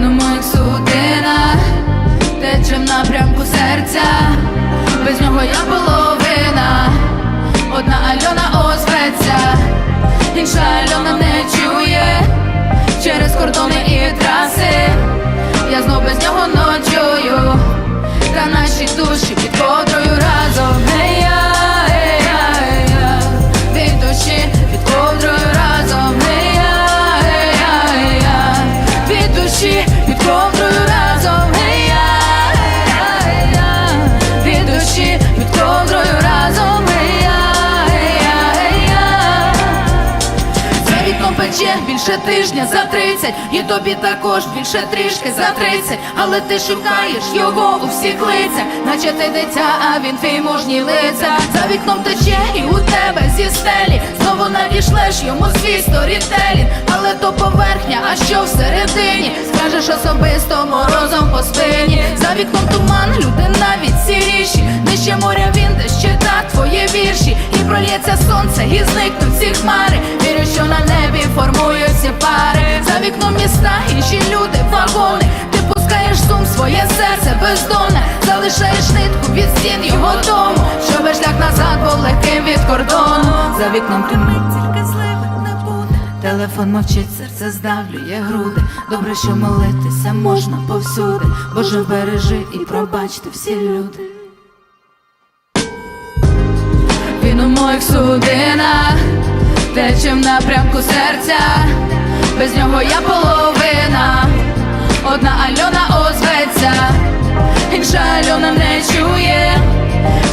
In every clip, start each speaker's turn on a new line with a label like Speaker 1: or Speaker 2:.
Speaker 1: На моїх судинах тече в напрямку серця, без нього я була. За пече більше тижня за тридцять. І тобі також більше трішки за тридцять. Але ти шукаєш його у всіх лицях. Наче ти дитя, а він твій мужній лиця За вікном тече і у тебе зі стелі. Знову надішлеш йому свій сторітелін Але то поверхня, а що всередині? Скажеш особисто морозом по спині. За вікном туман, люди І прольється сонце, і зникнуть ці хмари. Вірю, що на небі формуються пари. За вікном міста, інші люди, вагони. Ти пускаєш сум, своє серце бездонне. Залишаєш нитку від стін його дому. Щоб шлях назад був легким від кордону. За вікном тумить, тільки зливи не буде. Телефон мовчить, серце здавлює груди. Добре, що молитися можна повсюди. Боже, бережи і пробачте всі люди у моїх судинах тече в напрямку серця, без нього я половина, одна Альона озветься, інша Альона не чує.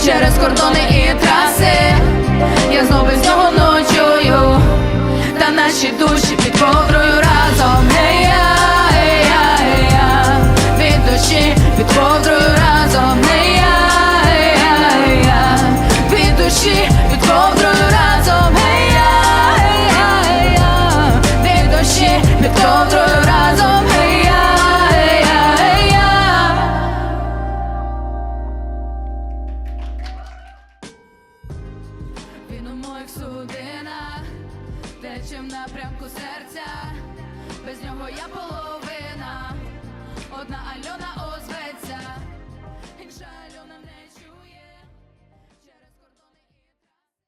Speaker 1: Через кордони і траси. Я знову з нього ночую, та наші душі моїх судинах течем напрямку серця, без нього я половина, одна Альона